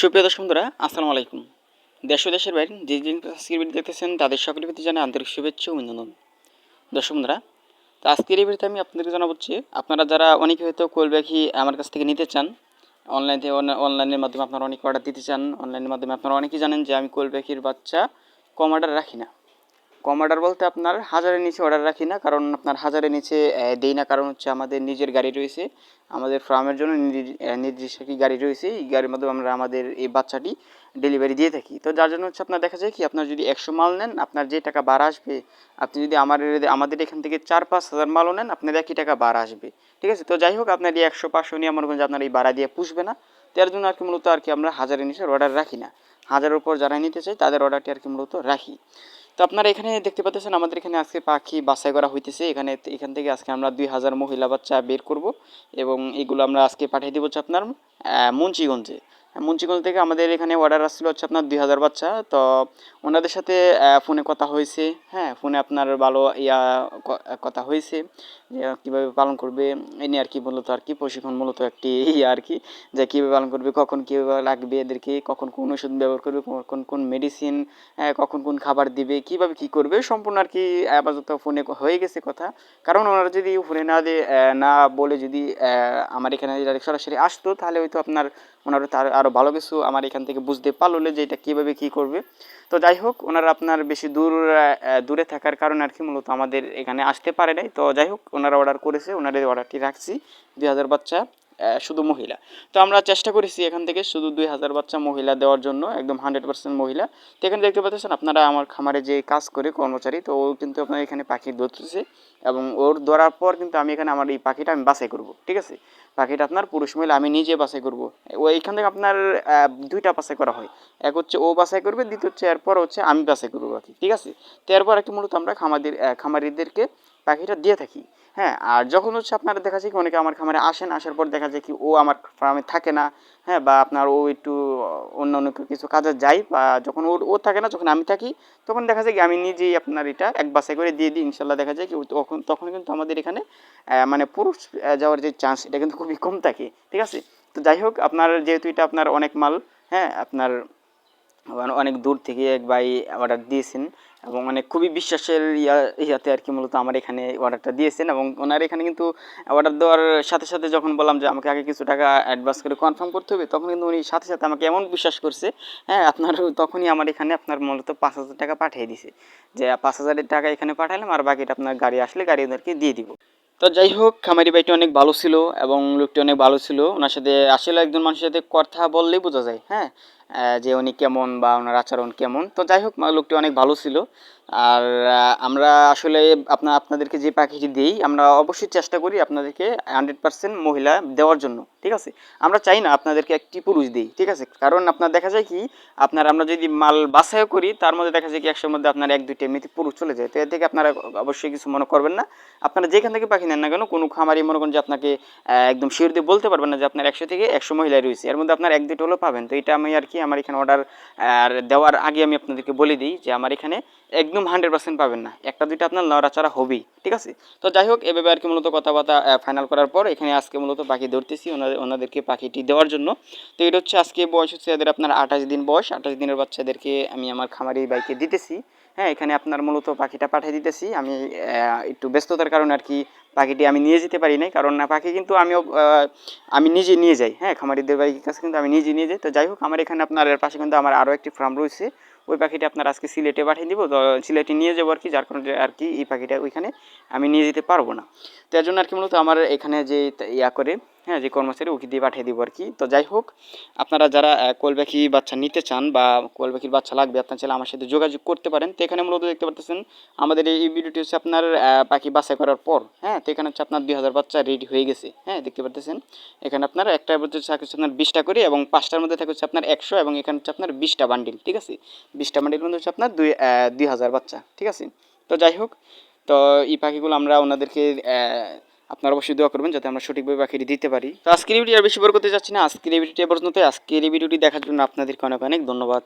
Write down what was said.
সুপ্রিয় দর্শক বন্ধুরা, আসসালামু আলাইকুম। দেশ ও দেশের বাইরে যে যে আজকের ভিডিও দেখতেছেন, তাদের সকলের প্রতি জানাই আন্তরিক শুভেচ্ছা ও অভিনন্দন। দর্শক বন্ধুরা, তো আজকের এই ভিডিওতে আমি আপনাদেরকে জানাব যে আপনারা যারা অনেকে হয়তো কোল ব্যাগি আমার কাছ থেকে নিতে চান, অনলাইন অনলাইনের মাধ্যমে আপনারা অনেক অর্ডার দিতে চান, অনলাইনের মাধ্যমে আপনারা অনেকেই জানেন যে আমি কোল ব্যাগির বাচ্চা কম অর্ডার রাখি না। কম অর্ডার বলতে আপনার হাজারের নিচে অর্ডার রাখি না, কারণ আপনার হাজারের নিচে দেই না। কারণ হচ্ছে আমাদের নিজের গাড়ি রয়েছে, আমাদের ফার্মের জন্য নির্দি- নির্দিষ্ট একটি গাড়ি রয়েছে। এই গাড়ির মাধ্যমে আমরা আমাদের এই বাচ্চাটি ডেলিভারি দিয়ে থাকি। তো যার জন্য হচ্ছে আপনার দেখা যায় কি, আপনার যদি একশো মাল নেন, আপনার যে টাকা ভাড়া আসবে, আপনি যদি আমার আমাদের এখান থেকে চার, পাঁচ হাজার মালও নেন, আপনার একই টাকা ভাড়া আসবে। ঠিক আছে? তো যাই হোক, আপনার এই একশো, পাঁচশো নিয়ে আমার আপনার এই ভাড়া দিয়ে পুষবে না। তার জন্য আর কি মূলত আর কি আমরা হাজারের নিচে অর্ডার রাখি না। হাজারের উপর যারা নিতে চাই তাদের অর্ডারটি আর কি মূলত রাখি। তো আপনারা এখানে দেখতে পাচ্ছেন আমাদের এখানে আজকে পাখি বাছাই করা হইতেছে। এখানে এখান থেকে আজকে আমরা দুই হাজার মহিলা বাচ্চা বের করব এবং এগুলো আমরা আজকে পাঠিয়ে দেবো হচ্ছে আপনার মুন্সিগঞ্জে। মুন্সিগঞ্জ থেকে আমাদের এখানে অর্ডার আসছিল হচ্ছে আপনার দুই হাজার বাচ্চা। তো ওনাদের সাথে ফোনে কথা হয়েছে। হ্যাঁ ফোনে আপনার ভালো ইয়া কথা হয়েছে যে কীভাবে পালন করবে। এ নিয়ে আর কি মূলত আর কি প্রশিক্ষণ মূলত একটি ইয়ে আর কি, যে কীভাবে পালন করবে, কখন কীভাবে লাগবে এদেরকে, কখন কোন ওষুধ ব্যবহার করবে, কখন কোন মেডিসিন কখন কোন খাবার দিবে, কীভাবে কী করবে, সম্পূর্ণ আর কি আপাতত ফোনে হয়ে গেছে কথা। কারণ ওনারা যদি ফোনে না দিয়ে না বলে যদি আমার এখানে সরাসরি আসতো, তাহলে হয়তো আপনার ওনারা তার আরও ভালো কিছু আমার এখান থেকে বুঝতে পারল যে এটা কীভাবে কী করবে। তো যাই হোক, ওনারা আপনার বেশি দূর দূরে থাকার কারণে আর কি মূলত আমাদের এখানে আসতে পারে নাই। তো যাই হোক, ওনারা অর্ডার করেছে ওনাদের অর্ডারটি রাখছি। দুই হাজার বাচ্চা। শুধু মহিলা। তো আমরা চেষ্টা করেছি এখান থেকে শুধু দুই হাজার বাচ্চা মহিলা দেওয়ার জন্য, একদম হান্ড্রেড পার্সেন্ট মহিলা। তো এখানে দেখতে পাচ্ছেন আপনারা আমার খামারে যে কাজ করে কর্মচারী, তো ও কিন্তু আপনার এখানে পাখি ধরতেছে এবং ওর ধরার পর কিন্তু আমি এখানে আমার এই পাখিটা আমি বাছাই করব, ঠিক আছে? পাখিটা আপনার পুরুষ মহিলা, আমি নিজে বাছাই করব। ও এইখান থেকে আপনার দুইটা বাছাই করা হয়। এক হচ্ছে ও বাছাই করবে, দ্বিতীয় হচ্ছে এরপর হচ্ছে আমি বাছাই করব পাখি ঠিক আছে? তো এরপর একটু মূলত আমরা খামাদের খামারিদেরকে পাখিটা দিয়ে থাকি হ্যাঁ? আর যখন হচ্ছে আপনারা দেখা যায় কি অনেকে আমার খামারে আসেন, আসার পর দেখা যায় কি ও আমার ফার্মে থাকে না হ্যাঁ? বা আপনার ও একটু অন্য অন্য কিছু কাজে যায় বা যখন ওর, ও থাকে না, যখন আমি থাকি, তখন দেখা যায় কি আমি নিজেই আপনার এটা এক বাসায় করে দিয়ে দিই, ইনশাল্লাহ দেখা যায় কি তখন তখন কিন্তু আমাদের এখানে মানে পুরুষ যাওয়ার যে চান্স এটা কিন্তু খুবই কম থাকে, ঠিক আছে? তো যাই হোক, আপনার যেহেতু এটা আপনার অনেক মাল হ্যাঁ? আপনার অনেক দূর থেকে এক ভাই অর্ডার দিয়েছেন এবং মানে খুবই বিশ্বাসের ইয়া ইয়াতে আর কি মূলত আমার এখানে অর্ডারটা দিয়েছেন এবং ওনার এখানে কিন্তু অর্ডার দেওয়ার সাথে সাথে যখন বললাম যে আমাকে আগে কিছু টাকা অ্যাডভান্স করে কনফার্ম করতে হবে, তখন কিন্তু উনি সাথে সাথে আমাকে এমন বিশ্বাস করছে হ্যাঁ আপনার তখনই আমার এখানে আপনার মূলত পাঁচ হাজার টাকা পাঠিয়ে দিছে যে পাঁচ হাজারের টাকা এখানে পাঠালাম আর বাকিটা আপনার গাড়ি আসলে গাড়ি ওদেরকে দিয়ে দিব। তো যাই হোক, খামারি ভাইটি অনেক ভালো ছিল এবং লোকটি অনেক ভালো ছিল। ওনার সাথে আসলে একজন মানুষের সাথে কথা বললেই বোঝা যায় হ্যাঁ যে উনি কেমন বা ওনার আচরণ কেমন। তো যাই হোক লোকটি অনেক ভালো ছিল। আর আমরা আসলে আপনার আপনাদেরকে যে পাখিটি দিই, আমরা অবশ্যই চেষ্টা করি আপনাদেরকে হান্ড্রেড পার্সেন্ট মহিলা দেওয়ার জন্য, ঠিক আছে? আমরা চাই না আপনাদেরকে একটি পুরুষ দিই, ঠিক আছে? কারণ আপনার দেখা যায় কি, আপনার আমরা যদি মাল বাছাইও করি, তার মধ্যে দেখা যায় কি, একশোর মধ্যে আপনার এক দুইটা এমনিতে পুরুষ চলে যায়। তো এর থেকে আপনারা অবশ্যই কিছু মনে করবেন না। আপনারা যেখান থেকে পাখি নেন না কেন, কোনো খামারি মনে করেন যে আপনাকে একদম শিওর দিয়ে বলতে পারবেন না যে আপনার একশো থেকে একশো মহিলা রয়েছে। এর মধ্যে আপনার এক দুটো হলেও পাবেন। তো এটা আমি আর কি আমার এখানে অর্ডার দেওয়ার আগে আমি আপনাদেরকে বলে দিই যে আমার এখানে একদম হান্ড্রেড পার্সেন্ট পাবেন না। একটা দুইটা আপনার নড়াচড়া হবেই, ঠিক আছে? তো যাই হোক, এভাবে আর কি মূলত কথাবার্তা ফাইনাল করার পর এখানে আজকে মূলত পাখি ধরতেছি, ওনাদের, ওনাদেরকে পাখিটি দেওয়ার জন্য। তো এটা হচ্ছে আজকে বয়স হচ্ছে এদের আপনার আঠাশ দিন বয়স, আঠাশ দিনের বাচ্চাদেরকে আমি আমার খামারি বাইকে দিতেছি। হ্যাঁ এখানে আপনার মূলত পাখিটা পাঠিয়ে দিতেছি। আমি একটু ব্যস্ততার কারণে আর কি পাখিটি আমি নিয়ে যেতে পারি নাই, কারণ না, পাখি কিন্তু আমিও আমি নিজে নিয়ে যাই। হ্যাঁ খামারিদের বাইকের কাছে কিন্তু আমি নিজে নিয়ে যাই। তো যাই হোক, আমার এখানে আপনার এর পাশে কিন্তু আমার আরও একটি ফার্ম রয়েছে। ওই পাখিটা আপনার আজকে সিলেটে পাঠিয়ে দিব। সিলেটে নিয়ে যাব আর কি, যার কারণে আর কি এই পাখিটা ওইখানে আমি নিয়ে যেতে পারব না। তো এর জন্য আর কি মূলত আমার এখানে যে ইয়া করে হ্যাঁ যে কর্মচারী ওকে দিয়ে পাঠিয়ে দিব আর কি তো যাই হোক, আপনারা যারা কোল পাখি বাচ্চা নিতে চান বা কোল পাখির বাচ্চা লাগবে, আপনার ছেলে আমার সাথে যোগাযোগ করতে পারেন। তো এখানে মূলত দেখতে পাচ্ছেন আমাদের এই ভিডিওটি হচ্ছে আপনার পাখি বাছাই করার পর হ্যাঁ তো এখানে হচ্ছে আপনার দুই হাজার বাচ্চা রেডি হয়ে গেছে। হ্যাঁ দেখতে পাচ্ছেন এখানে আপনার একটা থাকে হচ্ছে আপনার বিশটা করে এবং পাঁচটার মধ্যে থাকে হচ্ছে আপনার একশো এবং এখানে হচ্ছে আপনার বিশটা বান্ডিল ঠিক আছে? বিশটা বান্ডিল মধ্যে হচ্ছে আপনার দুই দুই হাজার বাচ্চা, ঠিক আছে? তো যাই হোক, তো এই পাখিগুলো আমরা ওনাদেরকে আপনারা অবশ্যই দোয়া করবেন যাতে আমরা সঠিকভাবে পাখিটি দিতে পারি। তো আজকের ভিডিও আর বেশি বড় করতে চাচ্ছি না। আজকের এই ভিডিওটি পর্যন্ত আজকের এই ভিডিওটি দেখার জন্য আপনাদেরকে অনেক অনেক ধন্যবাদ।